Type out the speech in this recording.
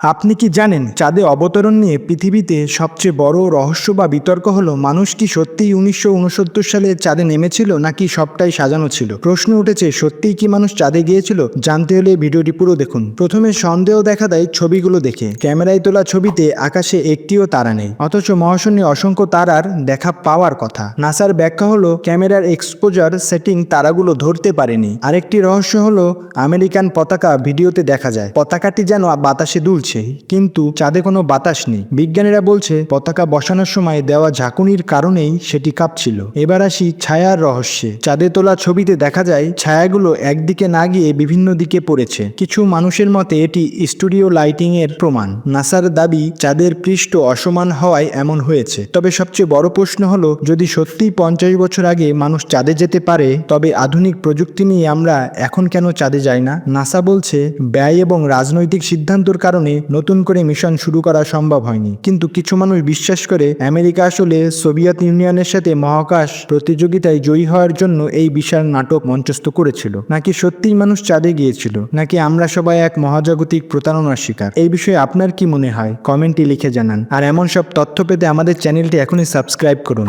আপনি কি জানেন চাঁদে অবতরণ নিয়ে পৃথিবীতে সবচেয়ে বড় রহস্য বা বিতর্ক হলো, মানুষ কি সত্যিই উনিশশো উনসত্তর সালে চাঁদে নেমেছিল নাকি সবটাই সাজানো ছিল? প্রশ্ন উঠেছে, সত্যিই কি মানুষ চাঁদে গিয়েছিল? জানতে হলে ভিডিওটি পুরো দেখুন। প্রথমে সন্দেহ দেখা দেয় ছবিগুলো দেখে। ক্যামেরায় তোলা ছবিতে আকাশে একটিও তারা নেই। অথচ মহাশূন্যে অসংখ্য তারার দেখা পাওয়ার কথা। নাসার ব্যাখ্যা হলো, ক্যামেরার এক্সপোজার সেটিং তারাগুলো ধরতে পারেনি। আরেকটি রহস্য হলো, আমেরিকান পতাকা ভিডিওতে দেখা যায়। পতাকাটি যেন বাতাসে দুলছে কিন্তু চাঁদে কোনো বাতাস নেই। বিজ্ঞানীরা বলছে, পতাকা বসানোর সময় দেওয়া ঝাঁকুনির কারণেই সেটি কাঁপছিল। এবার আসি ছায়ার রহস্যে। চাঁদে তোলা ছবিতে দেখা যায়, ছায়াগুলো একদিকে না গিয়ে বিভিন্ন দিকে পড়েছে। কিছু মানুষের মতে এটি স্টুডিও লাইটিং এর প্রমাণ। নাসার দাবি, চাঁদের পৃষ্ঠ অসমান হওয়ায় এমন হয়েছে। তবে সবচেয়ে বড় প্রশ্ন হলো, যদি সত্যিই পঞ্চাশ বছর আগে মানুষ চাঁদে যেতে পারে, তবে আধুনিক প্রযুক্তি নিয়ে আমরা এখন কেন চাঁদে যাই না? নাসা বলছে, ব্যয় এবং রাজনৈতিক সিদ্ধান্তর কারণে নতুন করে মিশন শুরু করা সম্ভব হয়নি। কিন্তু কিছু মানুষ বিশ্বাস করে আমেরিকা আসলে সোভিয়েত ইউনিয়নের সাথে মহাকাশ প্রতিযোগিতায় জয়ী হওয়ার জন্য এই বিশাল নাটক মঞ্চস্থ করেছিল। নাকি সত্যিই মানুষ চাঁদে গিয়েছিল? নাকি আমরা সবাই এক মহাজাগতিক প্রতারণার শিকার? এই বিষয়ে আপনার কি মনে হয়? কমেন্টে লিখে জানান। আর এমন সব তথ্য পেতে আমাদের চ্যানেলটি এখনই সাবস্ক্রাইব করুন।